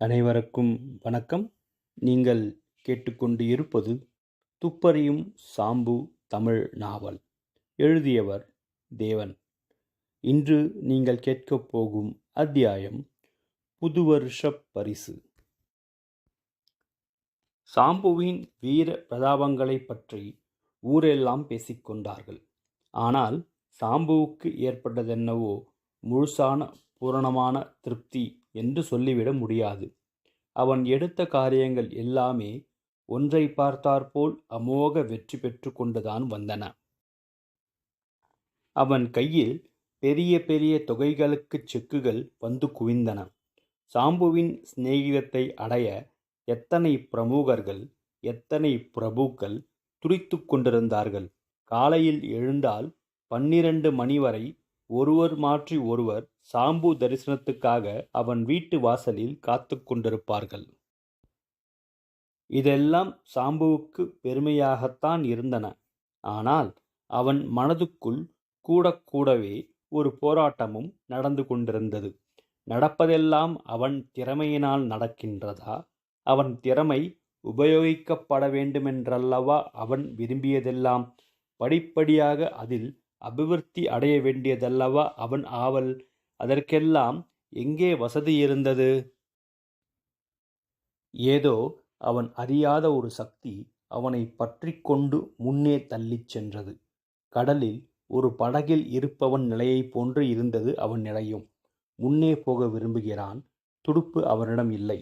அனைவருக்கும் வணக்கம். நீங்கள் கேட்டுக்கொண்டு இருப்பது துப்பறியும் சாம்பு தமிழ் நாவல். எழுதியவர் தேவன். இன்று நீங்கள் கேட்கப் போகும் அத்தியாயம் புதுவருஷப் பரிசு. சாம்புவின் வீர பிரதாபங்களைப் பற்றி ஊரெல்லாம் பேசிக்கொண்டார்கள் ஆனால் சாம்புவுக்கு ஏற்பட்டதென்னவோ முழுசான பூரணமான திருப்தி என்று சொல்லிவிட முடியாது. அவன் எடுத்த காரியங்கள் எல்லாமே ஒன்றை பார்த்தாற்போல் அமோக வெற்றி பெற்று கொண்டுதான் வந்தன. அவன் கையில் பெரிய பெரிய தொகைகளுக்கு செக்குகள் வந்து குவிந்தன. சாம்புவின் சிநேகிதத்தை அடைய எத்தனை பிரமுகர்கள் எத்தனை பிரபுக்கள் துடித்து கொண்டிருந்தார்கள். காலையில் எழுந்தால் பன்னிரண்டு மணி வரை ஒருவர் மாற்றி ஒருவர் சாம்பு தரிசனத்துக்காக அவன் வீட்டு வாசலில் காத்து கொண்டிருப்பார்கள். இதெல்லாம் சாம்புவுக்கு பெருமையாகத்தான் இருந்தன. ஆனால் அவன் மனதுக்குள் கூட கூடவே ஒரு போராட்டமும் நடந்து கொண்டிருந்தது. நடப்பதெல்லாம் அவன் திறமையினால் நடக்கின்றதா? அவன் திறமை உபயோகிக்கப்பட வேண்டுமென்றல்லவா அவன் விரும்பியதெல்லாம்? படிப்படியாக அதில் அபிவிருத்தி அடைய வேண்டியதல்லவா அவன் ஆவல்? அதற்கெல்லாம் எங்கே வசதி இருந்தது? ஏதோ அவன் அறியாத ஒரு சக்தி அவனை பற்றி கொண்டு முன்னே தள்ளிச் சென்றது. கடலில் ஒரு படகில் இருப்பவன் நிலையைப் போன்று இருந்தது அவன் நிலையும். முன்னே போக விரும்புகிறான். துடுப்பு அவனிடம் இல்லை.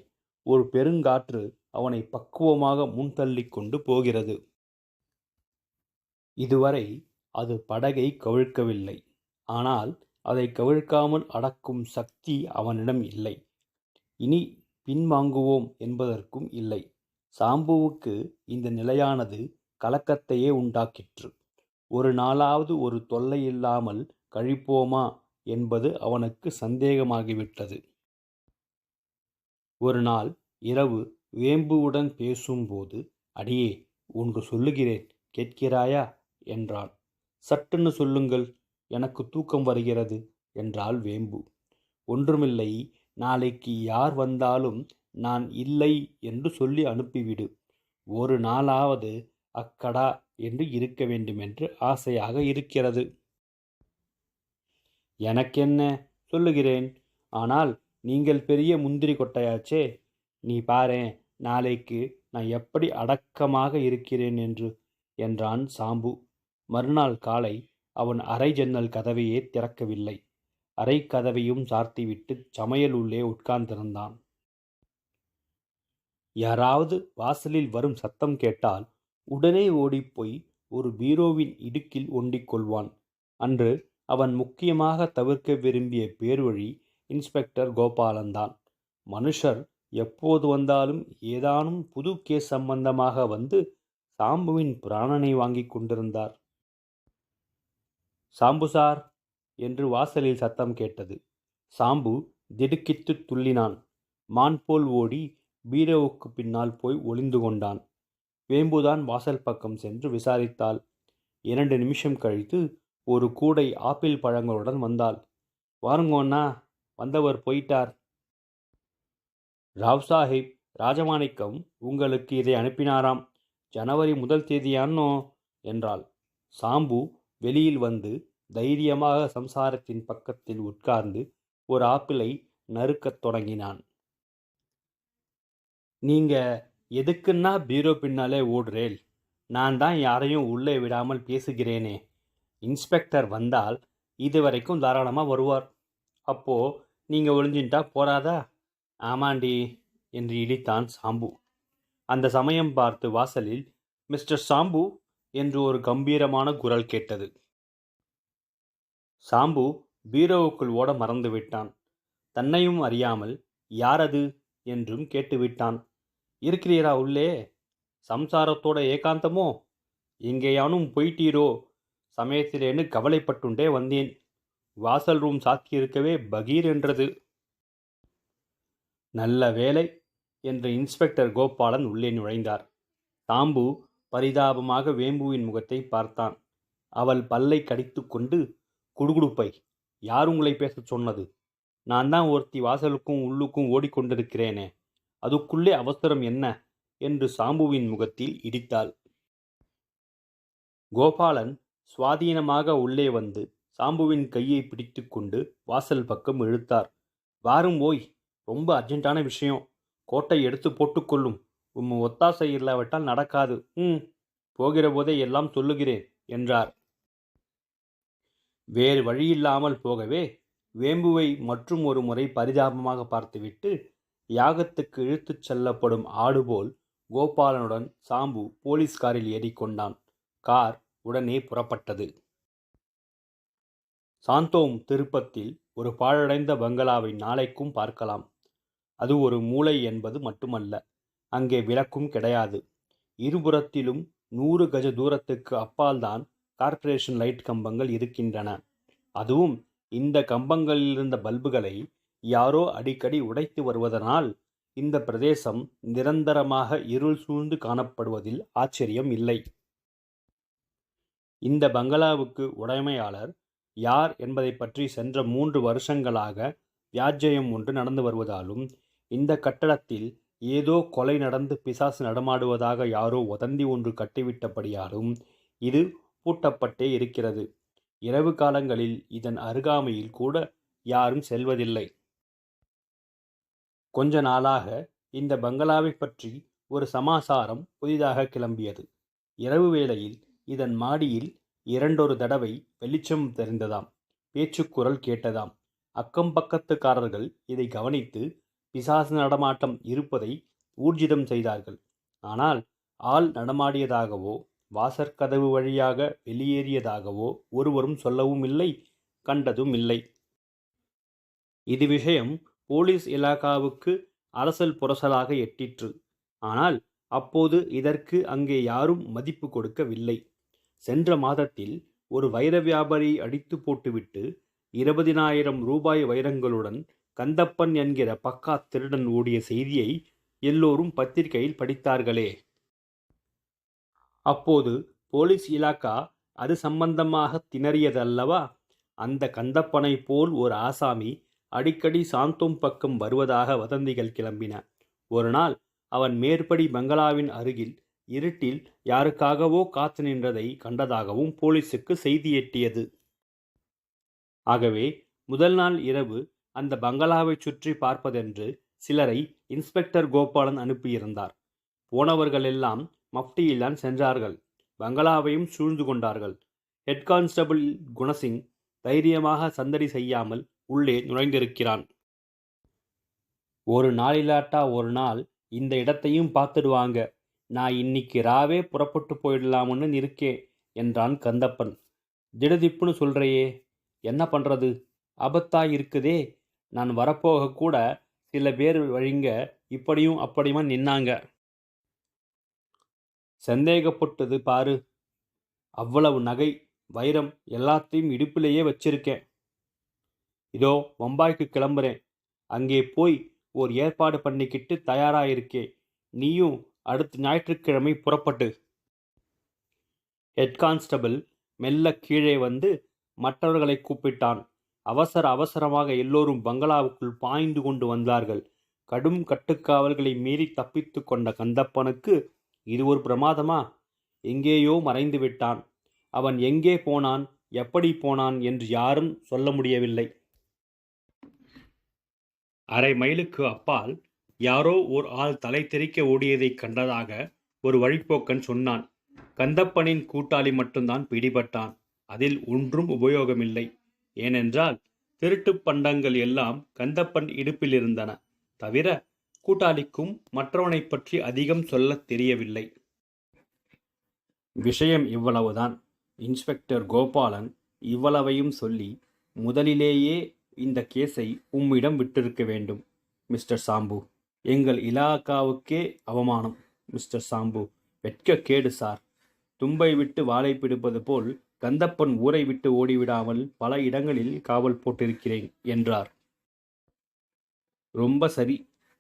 ஒரு பெருங்காற்று அவனை பக்குவமாக முன்தள்ளி கொண்டு போகிறது. இதுவரை அது படகை கவிழ்க்கவில்லை. ஆனால் அதை கவிழ்க்காமல் அடக்கும் சக்தி அவனிடம் இல்லை. இனி பின்வாங்குவோம் என்பதற்கும் இல்லை. சாம்புவுக்கு இந்த நிலையானது கலக்கத்தையே உண்டாக்கிற்று. ஒரு நாளாவது ஒரு தொல்லை இல்லாமல் கழிப்போமா என்பது அவனுக்கு சந்தேகமாகிவிட்டது. ஒரு நாள் இரவு வேம்புவுடன் பேசும்போது அடியே ஒன்று சொல்லுகிறேன் கேட்கிறாயா? என்றான். சட்டுன்னு சொல்லுங்கள். எனக்கு தூக்கம் வருகிறது என்றாள் வேம்பு. ஒன்றுமில்லை நாளைக்கு யார் வந்தாலும் நான் இல்லை என்று சொல்லி அனுப்பிவிடு. ஒரு நாளாவது அக்கடா என்று இருக்க வேண்டுமென்று ஆசையாக இருக்கிறது. எனக்கென்ன? சொல்லுகிறேன். ஆனால் நீங்கள் பெரிய முந்திரி கொட்டையாச்சே. நீ பாரேன் நாளைக்கு நான் எப்படி அடக்கமாக இருக்கிறேன் என்று என்றான் சாம்பு. மறுநாள் காலை அவன் அறை ஜன்னல் கதவையே திறக்கவில்லை. அறை கதவையும் சார்த்திவிட்டு சமையல் உள்ளே உட்கார்ந்திருந்தான். யாராவது வாசலில் வரும் சத்தம் கேட்டால் உடனே ஓடிப்போய் ஒரு பீரோவின் இடுக்கில் ஒண்டிக் கொள்வான் அன்று அவன் முக்கியமாக தவிர்க்க விரும்பிய பேர்வழி இன்ஸ்பெக்டர் கோபாலன்தான். மனுஷர் எப்போது வந்தாலும் ஏதானும் புது கேஸ் சம்பந்தமாக வந்து சாம்புவின் பிராணனை வாங்கிக் கொண்டிருந்தார். சாம்பு சார்! என்று வாசலில் சத்தம் கேட்டது. சாம்பு திடுக்கித்து துள்ளினான். மான் போல் ஓடி பீரோவுக்கு பின்னால் போய் ஒளிந்து கொண்டான். வேம்புதான் வாசல் பக்கம் சென்று விசாரித்தாள். இரண்டு நிமிஷம் கழித்து ஒரு கூடை ஆப்பிள் பழங்களுடன் வந்தாள். வாருங்கோண்ணா வந்தவர் போயிட்டார். ராவ் சாஹிப் ராஜமாணிக்கம் உங்களுக்கு இதை அனுப்பினாராம். ஜனவரி முதல் தேதியானோ என்றாள். சாம்பு வெளியில் வந்து தைரியமாக சம்சாரத்தின் பக்கத்தில் உட்கார்ந்து ஒரு ஆப்பிளை நறுக்கத் தொடங்கினான். நீங்க எதுக்குன்னா பீரோ பின்னாலே ஓடுறேல். நான் தான் யாரையும் உள்ளே விடாமல் பேசுகிறேனே. இன்ஸ்பெக்டர் வந்தால் இது வரைக்கும் தாராளமாக வருவார். அப்போ நீங்கள் ஒளிஞ்சின்ட்டா போறாதா? ஆமாண்டி என்று இடித்தான் சாம்பு. அந்த சமயம் பார்த்து வாசலில் மிஸ்டர் சாம்பு என்று ஒரு கம்பீரமான குரல் கேட்டது. சாம்பு பீரோவுக்குள் ஓட மறந்துவிட்டான் தன்னையும் அறியாமல் யாரது என்றும் கேட்டுவிட்டான். இருக்கிறீரா உள்ளே? சம்சாரத்தோட ஏகாந்தமோ? எங்கேயானும் போயிட்டீரோ? சமயத்திலேன்னு கவலைப்பட்டுண்டே வந்தேன். வாசல் ரூம் சாக்கியிருக்கவே பகீர் என்றது. நல்ல வேலை என்று இன்ஸ்பெக்டர் கோபாலன் உள்ளே நுழைந்தார். தாம்பு பரிதாபமாக வேம்புவின் முகத்தை பார்த்தான். அவள் பல்லை கடித்துக்கொண்டு குடுகுடுப்பை யார் உங்களை பேசச் சொன்னது? நான் தான் ஒருத்தி வாசலுக்கும் உள்ளுக்கும் ஓடிக்கொண்டிருக்கிறேனே அதுக்குள்ளே அவசரம் என்ன? என்று சாம்புவின் முகத்தில் இடித்தாள். கோபாலன் சுவாதீனமாக உள்ளே வந்து சாம்புவின் கையை பிடித்துக்கொண்டு வாசல் பக்கம் இழுத்தார். வாரும் ஓய் ரொம்ப அர்ஜென்ட்டான விஷயம். கோட்டை எடுத்து போட்டுக்கொள்ளும் உம் ஒத்தாசை இல்லாவிட்டால் நடக்காது. ம் போகிற போதே எல்லாம் சொல்லுகிறேன் என்றார். வேறு வழியில்லாமல் போகவே வேம்புவை மற்றும் ஒரு முறை பரிதாபமாக பார்த்துவிட்டு யாகத்துக்கு இழுத்துச் செல்லப்படும் ஆடு போல் கோபாலனுடன் சாம்பு போலீஸ் காரில் ஏறிக்கொண்டான். கார் உடனே புறப்பட்டது. சாந்தோம் திருப்பத்தில் ஒரு பாழடைந்த பங்களாவை நாளைக்கும் பார்க்கலாம். அது ஒரு மூளை என்பது மட்டுமல்ல. அங்கே விளக்கும் கிடையாது. இருபுறத்திலும் நூறு கஜ தூரத்துக்கு அப்பால்தான் கார்ப்பரேஷன் லைட் கம்பங்கள் இருக்கின்றன. அதுவும் இந்த கம்பங்களில் இருந்த பல்புகளை யாரோ அடிக்கடி உடைத்து வருவதனால் இந்த பிரதேசம் நிரந்தரமாக இருள் சூழ்ந்து காணப்படுவதில் ஆச்சரியம் இல்லை. இந்த பங்களாவுக்கு உடைமையாளர் யார் என்பதை பற்றி சென்ற மூன்று வருஷங்களாக வியாஜயம் ஒன்று நடந்து வருவதாலும் இந்த கட்டடத்தில் ஏதோ கொலை நடந்து பிசாசு நடமாடுவதாக யாரோ வதந்தி ஒன்று கட்டிவிட்டபடியாலும் இது பூட்டப்பட்டே இருக்கிறது. இரவு காலங்களில் இதன் அருகாமையில் கூட யாரும் செல்வதில்லை. கொஞ்ச நாளாக இந்த பங்களாவை பற்றி ஒரு சமாசாரம் புதிதாக கிளம்பியது. இரவு வேளையில் இதன் மாடியில் இரண்டொரு தடவை வெளிச்சம் தெரிந்ததாம். பேச்சுக்குரல் கேட்டதாம். அக்கம் பக்கத்துக்காரர்கள் இதை கவனித்து பிசாசு நடமாட்டம் இருப்பதை ஊர்ஜிதம் செய்தார்கள். ஆனால் ஆள் நடமாடியதாகவோ வாசற்கதவு வழியாக வெளியேறியதாகவோ ஒருவரும் சொல்லவும் இல்லை கண்டதும் இல்லை. இது விஷயம் போலீஸ் இலாகாவுக்கு அரசல் புரசலாக எட்டிற்று. ஆனால் அப்போது இதற்கு அங்கே யாரும் மதிப்பு கொடுக்கவில்லை. சென்ற மாதத்தில் ஒரு வைர வியாபாரி அடித்து போட்டுவிட்டு இருபதினாயிரம் ரூபாய் வைரங்களுடன் கந்தப்பன் என்கிற பக்கா திருடன் ஓடிய செய்தியை எல்லோரும் பத்திரிகையில் படித்தார்களே. அப்போது போலீஸ் இலாக்கா அது சம்பந்தமாக திணறியதல்லவா? அந்த கந்தப்பனை போல் ஒரு ஆசாமி அடிக்கடி சாந்தோம் பக்கம் வருவதாக வதந்திகள் கிளம்பின. ஒரு நாள் அவன் மேற்படி பங்களாவின் அருகில் இருட்டில் யாருக்காகவோ காத்து நின்றதை கண்டதாகவும் போலீசுக்கு செய்தி எட்டியது. ஆகவே முதல் நாள் இரவு அந்த பங்களாவை சுற்றி பார்ப்பதென்று சிலரை இன்ஸ்பெக்டர் கோபாலன் அனுப்பியிருந்தார். போனவர்களெல்லாம் மப்டியில்தான் சென்றார்கள். பங்களாவையும் சூழ்ந்து கொண்டார்கள். ஹெட் கான்ஸ்டபிள் குணசிங் தைரியமாக சந்தடி செய்யாமல் உள்ளே நுழைந்திருக்கிறான். ஒரு நாளிலாட்டா ஒரு நாள் இந்த இடத்தையும் பார்த்துடுவாங்க. நான் இன்னைக்கு ராவே புறப்பட்டு போயிடலாம்னு இருக்கேன் என்றான் கந்தப்பன். திடுதிப்புன்னு சொல்றையே என்ன பண்றது? ஆபத்தா இருக்குதே நான் வரப்போக கூட சில பேர் வழிங்க இப்படியும் அப்படியுமா நின்னாங்க. சந்தேகப்பட்டது பாரு அவ்வளவு நகை வைரம் எல்லாத்தையும் இடுப்பிலேயே வச்சிருக்கேன். இதோ பம்பாய்க்கு கிளம்புறேன். அங்கே போய் ஓர் ஏற்பாடு பண்ணிக்கிட்டு தயாராயிருக்கே. நீயும் அடுத்த ஞாயிற்றுக்கிழமை புறப்பட்டு. ஹெட் கான்ஸ்டபிள் மெல்ல கீழே வந்து மற்றவர்களை கூப்பிட்டான். அவசர அவசரமாக எல்லோரும் பங்களாவுக்குள் பாய்ந்து கொண்டு வந்தார்கள். கடும் கட்டுக்காவல்களை மீறி தப்பித்து கொண்ட கந்தப்பனுக்கு இது ஒரு பிரமாதமா? எங்கேயோ மறைந்து விட்டான். அவன் எங்கே போனான்? எப்படி போனான் என்று யாரும் சொல்ல முடியவில்லை. அரை மைலுக்கு அப்பால் யாரோ ஓர் ஆள் தலை தெறிக்க ஓடியதைக் கண்டதாக ஒரு வழிப்போக்கன் சொன்னான். கந்தப்பனின் கூட்டாளி மட்டும்தான் பிடிபட்டான். அதில் ஒன்றும் உபயோகமில்லை. ஏனென்றால் திருட்டுப் பண்டங்கள் எல்லாம் கந்தப்பன் இடுப்பில் இருந்தன தவிர கூட்டாளிக்கும் மற்றவனைப் பற்றி அதிகம் சொல்லத் தெரியவில்லை. விஷயம் இவ்வளவுதான். இன்ஸ்பெக்டர் கோபாலன் இவ்வளவையும் சொல்லி முதலிலேயே இந்த கேஸை உம்மிடம் விட்டிருக்க வேண்டும் மிஸ்டர் சாம்பு. எங்கள் இலாக்காவுக்கே அவமானம் மிஸ்டர் சாம்பு. வெட்க கேடு சார். தும்பை விட்டு வாழை பிடிப்பது போல் கந்தப்பன் ஊரை விட்டு ஓடிவிடாமல் பல இடங்களில் காவல் போட்டிருக்கிறேன் என்றார். ரொம்ப சரி.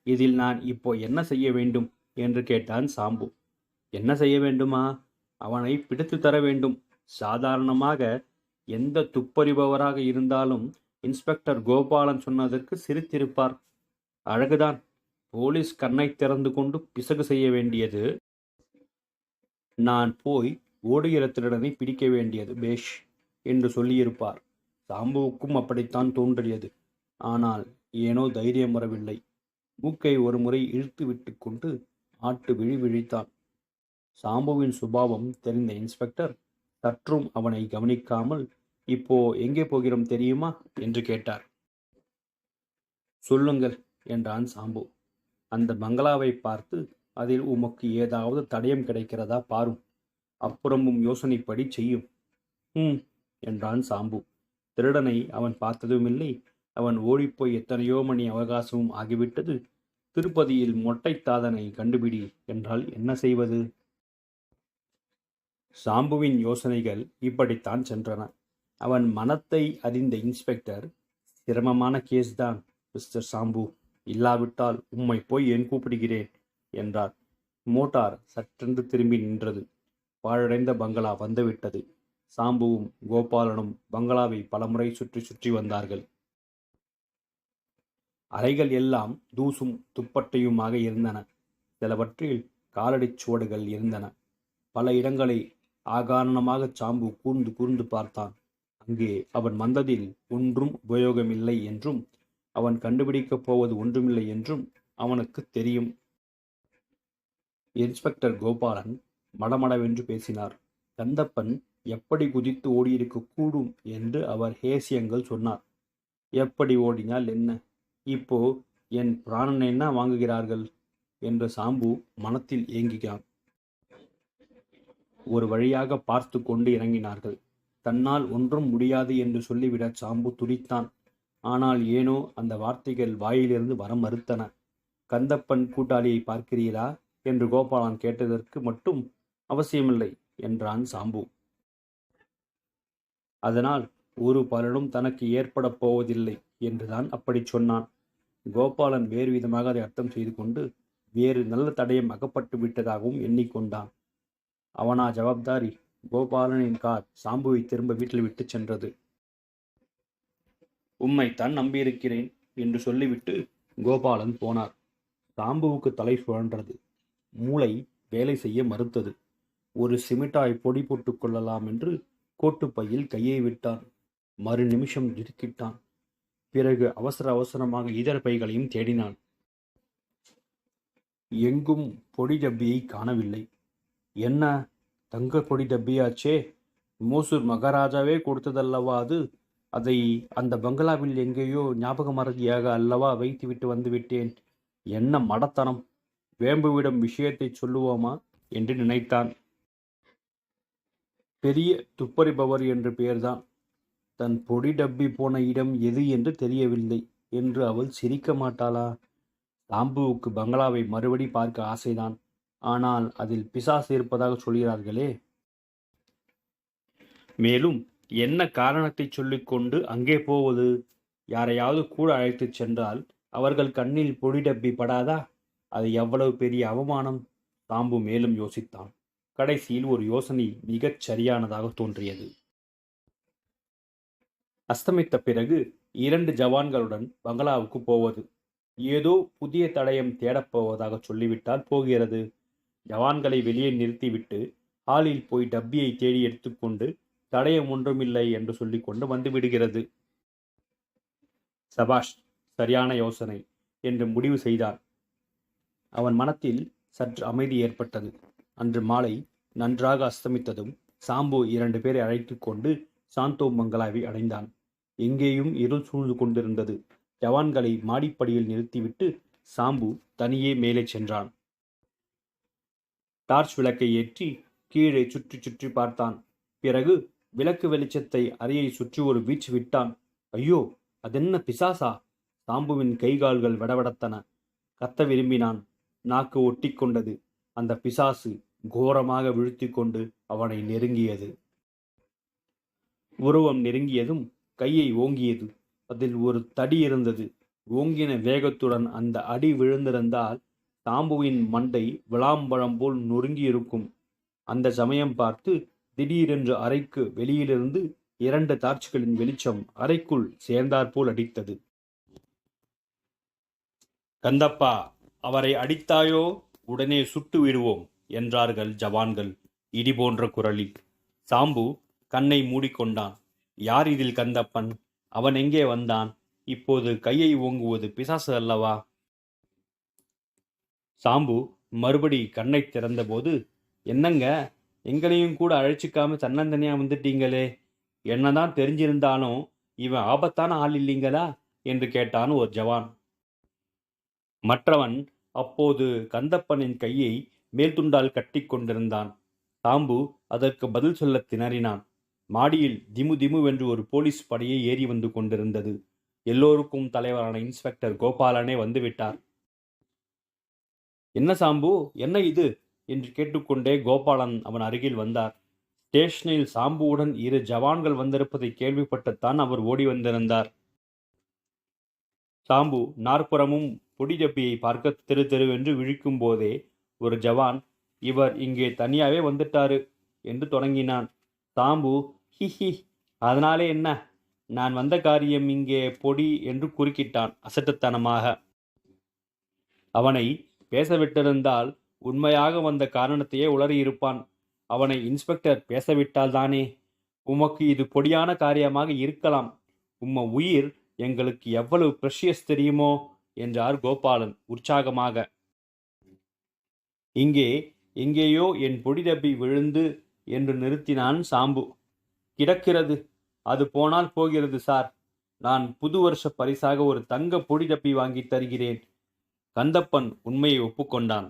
இதில் நான் இப்போ என்ன செய்ய வேண்டும்? என்று கேட்டான் சாம்பு. என்ன செய்ய வேண்டுமா? அவனை பிடித்து தர வேண்டும். சாதாரணமாக எந்த துப்பறிபவராக இருந்தாலும் இன்ஸ்பெக்டர் கோபாலன் சொன்னதற்கு சிரித்திருப்பார். அழகுதான். போலீஸ் கண்ணை திறந்து கொண்டு பிசகு செய்ய வேண்டியது. நான் போய் ஓடுகிற திருடனை பிடிக்க வேண்டியது பேஷ் என்று சொல்லியிருப்பார். சாம்புவுக்கும் அப்படித்தான் தோன்றியது. ஆனால் ஏனோ தைரியம் வரவில்லை. மூக்கை ஒரு முறை இழுத்து விட்டு கொண்டு ஆட்டு விழி விழித்தான். சாம்புவின் சுபாவம் தெரிந்த இன்ஸ்பெக்டர் சற்றும் அவனை கவனிக்காமல் இப்போ எங்கே போகிறோம் தெரியுமா? என்று கேட்டார். சொல்லுங்கள் என்றான் சாம்பு. அந்த பங்களாவை பார்த்து அதில் உமக்கு ஏதாவது தடயம் கிடைக்கிறதா பாரும். அப்புறமும் யோசனைப்படி செய்யும். ம். என்றான் சாம்பு. திருடனை அவன் பார்த்ததுமில்லை. அவன் ஓடிப்போய் எத்தனையோ மணி அவகாசமும் ஆகிவிட்டது. திருப்பதியில் மொட்டைத்தாதனை கண்டுபிடி என்றால் என்ன செய்வது? சாம்புவின் யோசனைகள் இப்படித்தான் சென்றன. அவன் மனத்தை அறிந்த இன்ஸ்பெக்டர் சிரமமான கேஸ்தான் மிஸ்டர் சாம்பு. இல்லாவிட்டால் உம்மை போய் ஏன் கூப்பிடுகிறேன்? என்றார். மோட்டார் சற்றென்று திரும்பி நின்றது. பாழடைந்த பங்களா வந்துவிட்டது. சாம்புவும் கோபாலனும் பங்களாவை பலமுறை சுற்றி சுற்றி வந்தார்கள். அறைகள் எல்லாம் தூசும் துப்பட்டையுமாக இருந்தன. சிலவற்றில் காலடிச் சுவடுகள் இருந்தன. பல இடங்களை ஆகாரணமாக சாம்பு கூர்ந்து கூர்ந்து பார்த்தான். அங்கே அவன் வந்ததில் ஒன்றும் உபயோகமில்லை என்றும் அவன் கண்டுபிடிக்கப் போவது ஒன்றுமில்லை என்றும் அவனுக்கு தெரியும். இன்ஸ்பெக்டர் கோபாலன் மடமடவென்று பேசினார். கந்தப்பன் எப்படி குதித்து ஓடியிருக்க கூடும் என்று அவர் ஹேசியங்கள் சொன்னார். எப்படி ஓடினால் என்ன? இப்போ என் பிராணன் என்ன வாங்குகிறார்கள்? என்று சாம்பு மனத்தில் ஏங்கினான் ஒரு வழியாக பார்த்து கொண்டு இறங்கினார்கள். தன்னால் ஒன்றும் முடியாது என்று சொல்லிவிட சாம்பு துடித்தான். ஆனால் ஏனோ அந்த வார்த்தைகள் வாயிலிருந்து வர மறுத்தன. கந்தப்பன் கூட்டாளியை பார்க்கிறீரா? என்று கோபாலன் கேட்டதற்கு மட்டும் அவசியமில்லை என்றான் சாம்பு. அதனால் ஒரு பலனும் தனக்கு ஏற்படப் போவதில்லை என்றுதான் அப்படிச் சொன்னான். கோபாலன் வேறு விதமாக அதை அர்த்தம் செய்து கொண்டு வேறு நல்ல தடயம் அகப்பட்டு விட்டதாகவும் எண்ணிக்கொண்டான். அவனா ஜவாப்தாரி? கோபாலனின் கார் சாம்புவை திரும்ப வீட்டில் விட்டு சென்றது. உம்மைத்தான் நம்பியிருக்கிறேன் என்று சொல்லிவிட்டு கோபாலன் போனார். சாம்புவுக்கு தலை சுழன்றது. மூளை வேலை செய்ய மறுத்தது. ஒரு சிமிட்டாய் பொடி போட்டுக் கொள்ளலாம் என்று கோட்டுப்பையில் கையை விட்டான். மறு நிமிஷம் திருக்கிட்டான் பிறகு அவசர அவசரமாக இதர பைகளையும் தேடினான். எங்கும் பொடி டப்பியை காணவில்லை. என்ன? தங்க பொடி டப்பியாச்சே? மோசூர் மகாராஜாவே கொடுத்ததல்லவா அது? அதை அந்த பங்களாவில் எங்கேயோ ஞாபக மறதியாக அல்லவா வைத்துவிட்டு வந்து விட்டேன். என்ன மடத்தனம்! வேம்புவிடம் விஷயத்தை சொல்லுவோமா என்று நினைத்தான். பெரிய துப்பறிபவர் என்று பெயர்தான். தன் பொடி டப்பி போன இடம் எது என்று தெரியவில்லை என்று அவள் சிரிக்க மாட்டாளா? தாம்புவுக்கு பங்களாவை மறுபடி பார்க்க ஆசைதான். ஆனால் அதில் பிசாசு இருப்பதாக சொல்கிறார்களே. மேலும் என்ன காரணத்தை சொல்லிக்கொண்டு அங்கே போவது? யாரையாவது கூட அழைத்துச் சென்றால் அவர்கள் கண்ணில் பொடி டப்பி படாதா? அது எவ்வளவு பெரிய அவமானம்? தாம்பு மேலும் யோசித்தான். கடைசியில் ஒரு யோசனை மிகச் சரியானதாக தோன்றியது. அஸ்தமித்த பிறகு இரண்டு ஜவான்களுடன் பங்களாவுக்கு போவது. ஏதோ புதிய தடயம் தேடப்போவதாக சொல்லிவிட்டால் போகிறது. ஜவான்களை வெளியே நிறுத்திவிட்டு ஹாலில் போய் டப்பியை தேடி எடுத்துக்கொண்டு தடயம் ஒன்றுமில்லை என்று சொல்லிக்கொண்டு வந்து விடுகிறது. சபாஷ் சரியான யோசனை என்று முடிவு செய்தான் அவன் மனத்தில் சற்று அமைதி ஏற்பட்டது. அன்று மாலை நன்றாக அஸ்தமித்ததும் சாம்பு இரண்டு பேரை அழைத்து கொண்டு சாந்தோ மங்களாவை அடைந்தான். எங்கேயும் இருள் சூழ்ந்து கொண்டிருந்தது. ஜவான்களை மாடிப்படியில் நிறுத்திவிட்டு சாம்பு தனியே மேலே சென்றான். டார்ச் விளக்கை ஏற்றி கீழே சுற்றி சுற்றி பார்த்தான். பிறகு விளக்கு வெளிச்சத்தை அறையை சுற்றி ஒரு வீச்சு விட்டான். ஐயோ அதென்ன பிசாசா? சாம்புவின் கைகால்கள் விடவடத்தன. கத்த விரும்பினான். நாக்கு ஒட்டி கொண்டது அந்த பிசாசு கோரமாக விழுத்திக் கொண்டு அவனை நெருங்கியது. உருவம் நெருங்கியதும் கையை ஓங்கியது. அதில் ஒரு தடி இருந்தது. ஓங்கின வேகத்துடன் அந்த அடி விழுந்திருந்தால் தாம்புவின் மண்டை விளாம்பழம் போல் நொறுங்கியிருக்கும். அந்த சமயம் பார்த்து திடீரென்று அறைக்கு வெளியிலிருந்து இரண்டு தார்ச்சிகளின் வெளிச்சம் அறைக்குள் சேர்ந்தாற்போல் அடித்தது. கந்தப்பா! அவரை அடித்தாயோ உடனே சுட்டு விடுவோம் என்றார்கள் ஜவான்கள் இடி போன்ற குரலில். சாம்பு கண்ணை மூடிக்கொண்டான். யார் இதில் கந்தப்பன்? அவன் எங்கே வந்தான்? இப்போது கையை ஓங்குவது பிசாசு அல்லவா? சாம்பு மறுபடி கண்ணை திறந்தபோது என்னங்க? எங்களையும் கூட அழைச்சிக்காம தன்னந்தனியா வந்துட்டீங்களே? என்னதான் தெரிஞ்சிருந்தாலும் இவன் ஆபத்தான ஆள் இல்லைங்களா? என்று கேட்டான் ஒரு ஜவான். மற்றவன் அப்போது கந்தப்பனின் கையை மேல்துண்டால் கட்டி கொண்டிருந்தான். சாம்பு அதற்கு பதில் சொல்ல திணறினான். மாடியில் திமு திமுவென்று ஒரு போலீஸ் படையே ஏறி வந்து கொண்டிருந்தது. எல்லோருக்கும் தலைவரான இன்ஸ்பெக்டர் கோபாலனே வந்துவிட்டார் என்ன சாம்பு என்ன இது? என்று கேட்டுக்கொண்டே கோபாலன் அவன் அருகில் வந்தார். ஸ்டேஷனில் சாம்புவுடன் இரு ஜவான்கள் வந்திருப்பதை கேள்விப்பட்டுத்தான் அவர் ஓடி வந்திருந்தார். தாம்பு நாற்புறமும் பொடிஜப்பியை பார்க்க தெரு தெருவென்று விழிக்கும் போதே ஒரு ஜவான் இவர் இங்கே தனியாவே வந்துட்டாரு என்று தொடங்கினான். தாம்பு ஹி ஹி அதனாலே என்ன? நான் வந்த காரியம் இங்கே பொடி என்று குறுக்கிட்டான் அசட்டுத்தனமாக. அவனை பேசவிட்டிருந்தால் உண்மையாக வந்த காரணத்தையே உளறியிருப்பான். அவனை இன்ஸ்பெக்டர் பேசவிட்டால்தானே உமக்கு இது பொடியான காரியமாக இருக்கலாம். உம்ம உயிர் எங்களுக்கு எவ்வளவு ப்ரெஷியஸ் தெரியுமோ என்றார் கோபாலன் உற்சாகமாக. இங்கே எங்கேயோ என் பொடிதப்பி விழுந்து என்று நிறுத்தினான் சாம்பு. கிடக்கிறது அது போனால் போகிறது சார். நான் புது வருஷ பரிசாக ஒரு தங்க பொடிதப்பி வாங்கி தருகிறேன். கந்தப்பன் உண்மையை ஒப்புக்கொண்டான்.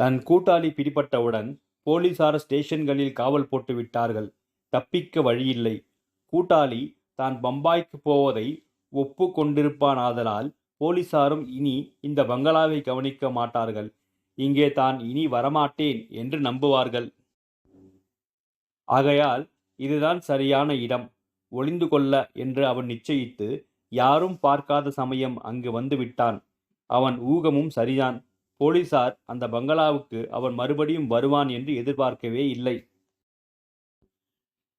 தன் கூட்டாளி பிடிபட்டவுடன் போலீசார் ஸ்டேஷன்களில் காவல் போட்டு விட்டார்கள். தப்பிக்க வழியில்லை. கூட்டாளி தான் பம்பாய்க்கு போவதை ஒப்பு கொண்டிருப்பானாதலால் போலீசாரும் இனி இந்த பங்களாவை கவனிக்க மாட்டார்கள். இங்கே தான் இனி வரமாட்டேன் என்று நம்புவார்கள். ஆகையால் இதுதான் சரியான இடம். ஒளிந்து கொள்ள என்று அவன் நிச்சயித்து யாரும் பார்க்காத சமயம் அங்கு வந்து விட்டான். அவன் ஊகமும் சரிதான். போலீசார் அந்த பங்களாவுக்கு அவன் மறுபடியும் வருவான் என்று எதிர்பார்க்கவே இல்லை.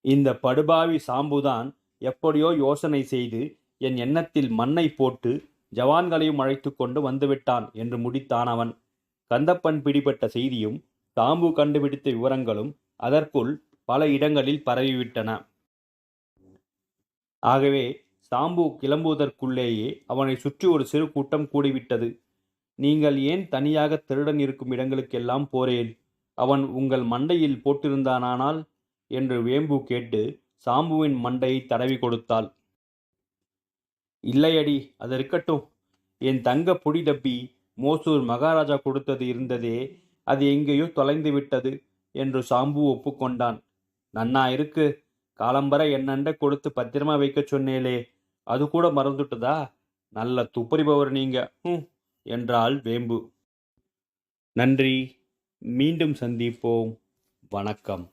இந்த படுபாவி சாம்புதான் எப்படியோ யோசனை செய்து என் எண்ணத்தில் மண்ணை போட்டு ஜவான்களையும் அழைத்து கொண்டு வந்துவிட்டான் என்று முடித்தான் அவன். கந்தப்பன் பிடிபட்ட செய்தியும் தாம்பு கண்டுபிடித்த விவரங்களும் அதற்குள் பல இடங்களில் பரவிவிட்டன. ஆகவே சாம்பு கிளம்புவதற்குள்ளேயே அவனை சுற்றி ஒரு சிறு கூட்டம் கூடிவிட்டது. நீங்கள் ஏன் தனியாக திருடன் இருக்கும் இடங்களுக்கெல்லாம் போறேன்? அவன் உங்கள் மண்டையில் போட்டிருந்தானானால்? என்று வேம்பு கேட்டு சாம்புவின் மண்டையை தடவி கொடுத்தாள். இல்லையடி அது இருக்கட்டும். என் தங்க பொடி டப்பி மோசூர் மகாராஜா கொடுத்தது இருந்ததே அது எங்கேயோ தொலைந்து விட்டது என்று சாம்பு ஒப்புக்கொண்டான் நன்னா இருக்கு. காலம்பர என்னண்ட கொடுத்து பத்திரமா வைக்க சொன்னேலே அது கூட மறந்துட்டதா? நல்ல துப்பறிபவர் நீங்க. ஹம் என்றாள் வேம்பு. நன்றி. மீண்டும் சந்திப்போம். வணக்கம்.